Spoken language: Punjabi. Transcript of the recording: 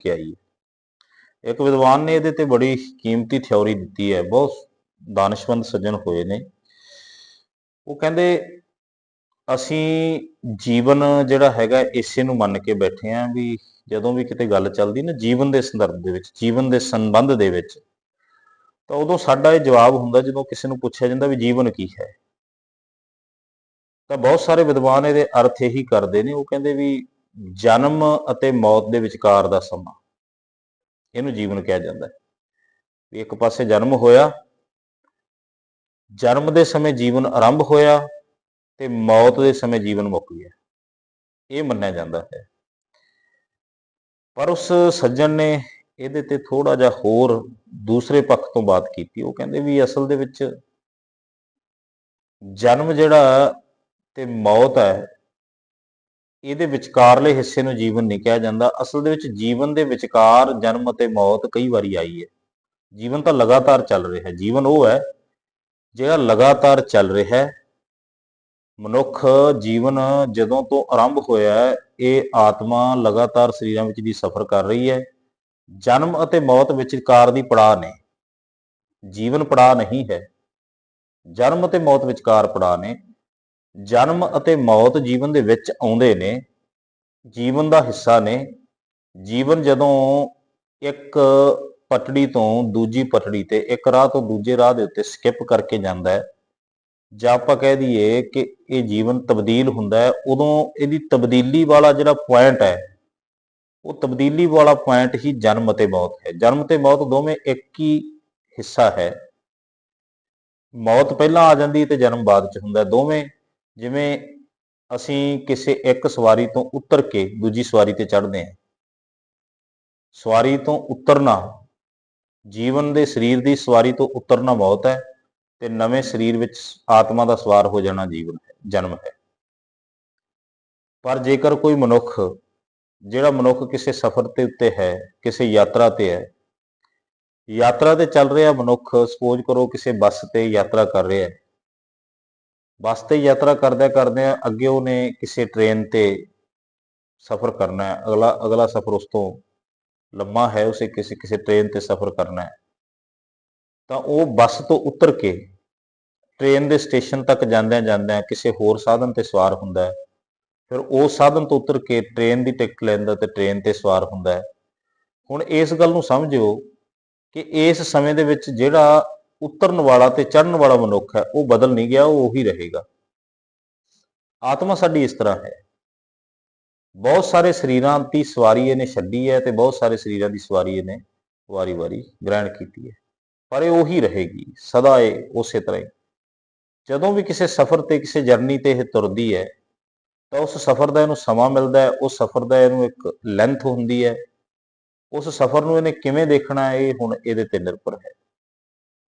ਕੇ ਆਈ ਹੈ। ਇੱਕ ਵਿਦਵਾਨ ਨੇ ਇਹਦੇ ਤੇ ਬੜੀ ਕੀਮਤੀ ਥਿਉਰੀ ਦਿੱਤੀ ਹੈ। ਬਹੁਤ ਦਾਨਸ਼ਮੰਦ ਸੱਜਣ ਹੋਏ ਨੇ। ਉਹ ਕਹਿੰਦੇ, ਅਸੀਂ ਜੀਵਨ ਜਿਹੜਾ ਹੈਗਾ ਇਸੇ ਨੂੰ ਮੰਨ ਕੇ ਬੈਠੇ ਆਂ ਵੀ ਜਦੋਂ ਵੀ ਕਿਤੇ ਗੱਲ ਚੱਲਦੀ ਨਾ ਜੀਵਨ ਦੇ ਸੰਦਰਭ ਦੇ ਵਿੱਚ, ਜੀਵਨ ਦੇ ਸੰਬੰਧ ਦੇ ਵਿੱਚ, ਤਾਂ ਉਦੋਂ ਸਾਡਾ ਇਹ ਜਵਾਬ ਹੁੰਦਾ ਜਦੋਂ ਕਿਸੇ ਨੂੰ ਪੁੱਛਿਆ ਜਾਂਦਾ ਵੀ ਜੀਵਨ ਕੀ ਹੈ। ਤਾਂ ਬਹੁਤ ਸਾਰੇ ਵਿਦਵਾਨ ਇਹਦੇ ਅਰਥ ਇਹੀ ਕਰਦੇ ਨੇ। ਉਹ ਕਹਿੰਦੇ ਵੀ ਜਨਮ ਅਤੇ ਮੌਤ ਦੇ ਵਿਚਕਾਰ ਦਾ ਸਮਾਂ। ਇਹਨੂੰ ਜੀਵਨ ਕਿਹਾ ਜਾਂਦਾ ਹੈ। ਵੀ ਇੱਕ ਪਾਸੇ ਜਨਮ ਹੋਇਆ, ਜਨਮ ਦੇ ਸਮੇਂ ਜੀਵਨ ਆਰੰਭ ਹੋਇਆ ਤੇ ਮੌਤ ਦੇ ਸਮੇਂ ਜੀਵਨ ਮੁੱਕ ਗਿਆ। ਇਹ ਮੰਨਿਆ ਜਾਂਦਾ ਹੈ। ਪਰ ਉਸ ਸੱਜਣ ਨੇ ਇਹਦੇ ਤੇ ਥੋੜਾ ਜਿਹਾ ਹੋਰ ਦੂਸਰੇ ਪੱਖ ਤੋਂ ਬਾਤ ਕੀਤੀ। ਉਹ ਕਹਿੰਦੇ ਵੀ ਅਸਲ ਦੇ ਵਿੱਚ ਜਨਮ ਜਿਹੜਾ ਤੇ ਮੌਤ ਹੈ ਇਹਦੇ ਵਿਚਕਾਰਲੇ ਹਿੱਸੇ ਨੂੰ ਜੀਵਨ ਨਹੀਂ ਕਿਹਾ ਜਾਂਦਾ। ਅਸਲ ਦੇ ਵਿੱਚ ਜੀਵਨ ਦੇ ਵਿਚਕਾਰ ਜਨਮ ਅਤੇ ਮੌਤ ਕਈ ਵਾਰੀ ਆਈ ਹੈ। ਜੀਵਨ ਤਾਂ ਲਗਾਤਾਰ ਚੱਲ ਰਿਹਾ ਹੈ। ਜੀਵਨ ਉਹ ਹੈ ਜਿਹੜਾ ਲਗਾਤਾਰ ਚੱਲ ਰਿਹਾ ਹੈ। ਮਨੁੱਖ ਜੀਵਨ ਜਦੋਂ ਤੋਂ ਆਰੰਭ ਹੋਇਆ ਹੈ, ਇਹ ਆਤਮਾ ਲਗਾਤਾਰ ਸਰੀਰਾਂ ਵਿੱਚ ਦੀ ਸਫ਼ਰ ਕਰ ਰਹੀ ਹੈ। ਜਨਮ ਅਤੇ ਮੌਤ ਵਿਚਕਾਰ ਦੀ ਪੜਾਅ ਨੇ। ਜੀਵਨ ਪੜਾਅ ਨਹੀਂ ਹੈ। ਜਨਮ ਅਤੇ ਮੌਤ ਵਿਚਕਾਰ ਪੜਾਅ ਨੇ। ਜਨਮ ਅਤੇ ਮੌਤ ਜੀਵਨ ਦੇ ਵਿੱਚ ਆਉਂਦੇ ਨੇ, ਜੀਵਨ ਦਾ ਹਿੱਸਾ ਨੇ। ਜੀਵਨ ਜਦੋਂ ਇੱਕ ਪਟੜੀ ਤੋਂ ਦੂਜੀ ਪਟੜੀ ਤੇ ਇੱਕ ਰਾਹ ਤੋਂ ਦੂਜੇ ਰਾਹ ਦੇ ਉੱਤੇ ਸਕਿਪ ਕਰਕੇ ਜਾਂਦਾ ਹੈ, ਜਾਂ ਆਪਾਂ ਕਹਿ ਦਈਏ ਕਿ ਇਹ ਜੀਵਨ ਤਬਦੀਲ ਹੁੰਦਾ ਹੈ, ਉਦੋਂ ਇਹਦੀ ਤਬਦੀਲੀ ਵਾਲਾ ਜਿਹੜਾ ਪੁਆਇੰਟ ਹੈ, ਉਹ ਤਬਦੀਲੀ ਵਾਲਾ ਪੁਆਇੰਟ ਹੀ ਜਨਮ ਅਤੇ ਮੌਤ ਹੈ। ਜਨਮ ਤੇ ਮੌਤ ਦੋਵੇਂ ਇੱਕ ਹੀ ਹਿੱਸਾ ਹੈ। ਮੌਤ ਪਹਿਲਾਂ ਆ ਜਾਂਦੀ ਤੇ ਜਨਮ ਬਾਅਦ ਚ ਹੁੰਦਾ ਦੋਵੇਂ ਜਿਵੇਂ ਅਸੀਂ ਕਿਸੇ ਇੱਕ ਸਵਾਰੀ ਤੋਂ ਉਤਰ ਕੇ ਦੂਜੀ ਸਵਾਰੀ ਤੇ ਚੜ੍ਹਦੇ ਹਾਂ। ਸਵਾਰੀ ਤੋਂ ਉਤਰਨਾ ਜੀਵਨ ਦੇ ਸਰੀਰ ਦੀ ਸਵਾਰੀ ਤੋਂ ਉਤਰਨਾ ਬਹੁਤ ਹੈ ਤੇ ਨਵੇਂ ਸਰੀਰ ਵਿੱਚ ਆਤਮਾ ਦਾ ਸਵਾਰ ਹੋ ਜਾਣਾ ਜੀਵਨ ਹੈ, ਜਨਮ ਹੈ। ਪਰ ਜੇਕਰ ਕੋਈ ਮਨੁੱਖ, ਜਿਹੜਾ ਮਨੁੱਖ ਕਿਸੇ ਸਫ਼ਰ ਤੇ ਉੱਤੇ ਹੈ, ਕਿਸੇ ਯਾਤਰਾ ਤੇ ਹੈ, ਯਾਤਰਾ ਤੇ ਚੱਲ ਰਿਹਾ ਮਨੁੱਖ, ਸਪੋਜ਼ ਕਰੋ ਕਿਸੇ ਬੱਸ ਤੇ ਯਾਤਰਾ ਕਰ ਰਿਹਾ ਹੈ ਬੱਸ ਤੇ ਯਾਤਰਾ ਕਰਦਿਆਂ ਕਰਦਿਆਂ ਅੱਗੇ ਉਹਨੇ ਕਿਸੇ ਟ੍ਰੇਨ ਤੇ ਸਫ਼ਰ ਕਰਨਾ ਹੈ। ਅਗਲਾ ਅਗਲਾ ਸਫ਼ਰ ਉਸ ਤੋਂ ਲੰਮਾ ਹੈ, ਉਸੇ ਕਿਸੇ ਕਿਸੇ ਟ੍ਰੇਨ ਤੇ ਸਫ਼ਰ ਕਰਨਾ ਹੈ। ਤਾਂ ਉਹ ਬੱਸ ਤੋਂ ਉਤਰ ਕੇ ਟ੍ਰੇਨ ਦੇ ਸਟੇਸ਼ਨ ਤੱਕ ਜਾਂਦਿਆਂ ਜਾਂਦਿਆਂ ਕਿਸੇ ਹੋਰ ਸਾਧਨ ਤੇ ਸਵਾਰ ਹੁੰਦਾ ਹੈ। ਫਿਰ ਉਹ ਸਾਧਨ ਤੋਂ ਉਤਰ ਕੇ ਟ੍ਰੇਨ ਦੀ ਟਿਕਟ ਲੈਂਦਾ ਤੇ ਟ੍ਰੇਨ ਤੇ ਸਵਾਰ ਹੁੰਦਾ ਹੈ। ਹੁਣ ਇਸ ਗੱਲ ਨੂੰ ਸਮਝਿਓ ਕਿ ਇਸ ਸਮੇਂ ਦੇ ਵਿੱਚ ਜਿਹੜਾ ਉਤਰਨ ਵਾਲਾ ਤੇ ਚੜ੍ਹਨ ਵਾਲਾ ਮਨੁੱਖ ਹੈ, ਉਹ ਬਦਲ ਨਹੀਂ ਗਿਆ, ਉਹ ਉਹੀ ਰਹੇਗਾ। ਆਤਮਾ ਸਾਡੀ ਇਸ ਤਰ੍ਹਾਂ ਹੈ। ਬਹੁਤ ਸਾਰੇ ਸਰੀਰਾਂ ਦੀ ਸਵਾਰੀ ਇਹਨੇ ਛੱਡੀ ਹੈ ਤੇ ਬਹੁਤ ਸਾਰੇ ਸਰੀਰਾਂ ਦੀ ਸਵਾਰੀ ਇਹਨੇ ਵਾਰੀ-ਵਾਰੀ ਗ੍ਰਹਿਣ ਕੀਤੀ ਹੈ। ਪਰ ਇਹ ਉਹੀ ਰਹੇਗੀ, ਸਦਾ ਇਹ, ਉਸੇ ਤਰ੍ਹਾਂ ਹੀ। ਜਦੋਂ ਵੀ ਕਿਸੇ ਸਫ਼ਰ ਤੇ, ਕਿਸੇ ਜਰਨੀ ਤੇ ਇਹ ਤੁਰਦੀ ਹੈ, ਤਾਂ ਉਸ ਸਫ਼ਰ ਦਾ ਇਹਨੂੰ ਸਮਾਂ ਮਿਲਦਾ ਹੈ, ਉਸ ਸਫ਼ਰ ਦਾ ਇਹਨੂੰ ਇੱਕ ਲੈਂਥ ਹੁੰਦੀ ਹੈ। ਉਸ ਸਫ਼ਰ ਨੂੰ ਇਹਨੇ ਕਿਵੇਂ ਦੇਖਣਾ ਹੈ, ਇਹ ਹੁਣ ਇਹਦੇ ਤੇ ਨਿਰਭਰ ਹੈ।